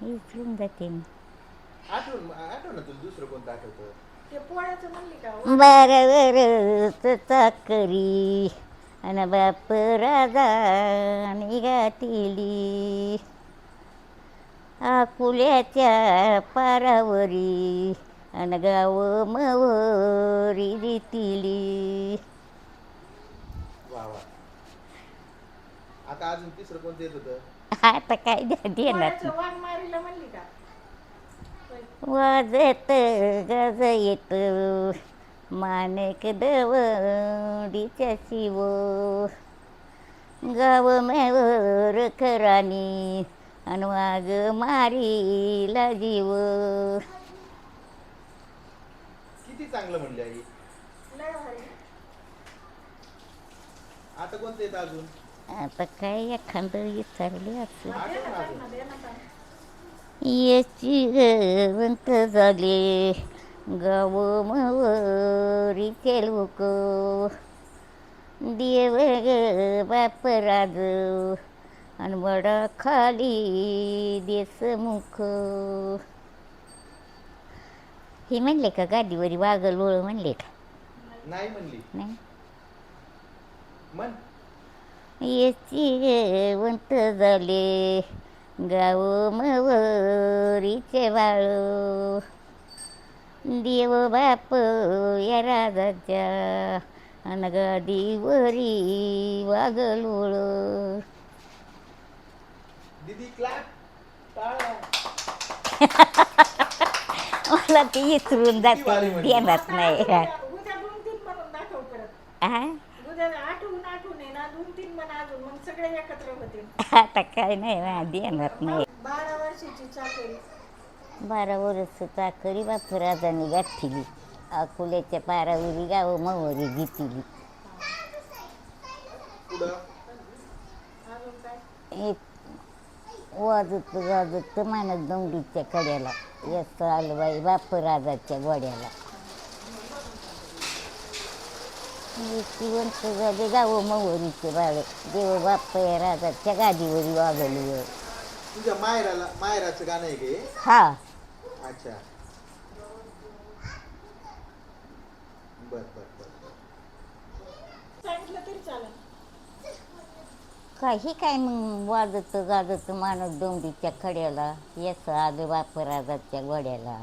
विसरून जाते मी आठवण आठवण ना तुला दुसरं कोणतं आठवतं ते पोळ्याचं म्हणली का हो? बारावर चाकरी अन बाप राजा निघातिली आकुल्याच्या पारावरी अन गाव मवरी दितिली वा वा. आता अजून तिसरं कोणतं येत होतं? आता काय द्या देणार पोळ्याचं वाघ मारीला म्हणली का? होय. वाजत गज येत माणक दवडीच्या शिव. गाव मेवर करानी अन वाघ मारीला जीव. चांगलं म्हणले आई. लय भारी. आता कोणतं येतं अजून? आता काय एखादं विचारले असं. आठवण ना अजून. याची गवंत झाले. गाव मवरीचे लोक. देव ग बाप राज आणि वडा खाली देसमुख हे म्हणले का गादीवरी वागल ओळ म्हणले का? नाही म्हणली. नाही. म्हण. याची गवंत झाले. गाव मवरीचे बाळ देव बाप या राजाच्या अन गादीवरी वागलोळ दीदी क्लॅप टाळ्या मला ते विसरून जाते देणार नाही. उद्या उद्या दोन तीन म्हणून दाखव परत. हा? उद्या आठवून आठवून आहे ना दोन तीन म्हण अजून मग सगळे एकत्र होतील आता काय नाही देणार नाही. बारा वर्षाची चाकरी. बारा वर्ष चाकरी बाप राजाने गाठिली. अकोल्याच्या पारावरी गाव मवरी घेतली. पुढं? अजून काय? एक वाजत वाजत मानत दौंडीच्या कड्याला. यस आलबाई बाप राजाच्या गोड्याला. जिवंत झाले गाव मवरीचे बाळ. देव बाप या राजाच्या गादीवरी वागली तुझ्या मायराला मायराचं गाणं आहे का हे? अच्छा. बर बर बर. सांगितलं तरी चालेल. काही काय मग वाजत गाजत माणूस डोंगरीच्या खड्याला येस आलं बाप राजाच्या गोड्याला.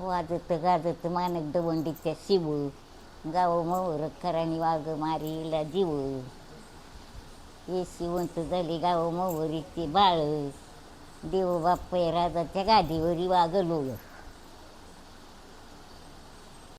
वाजत गाजत मानक दवंडीच्या शिव गाव मोर कराणी वाघ मारीला जीव. ये शिवंत झाली गाव मोहरीची बाळ. देव बाप्पा राजाच्या गादीवरी वागलो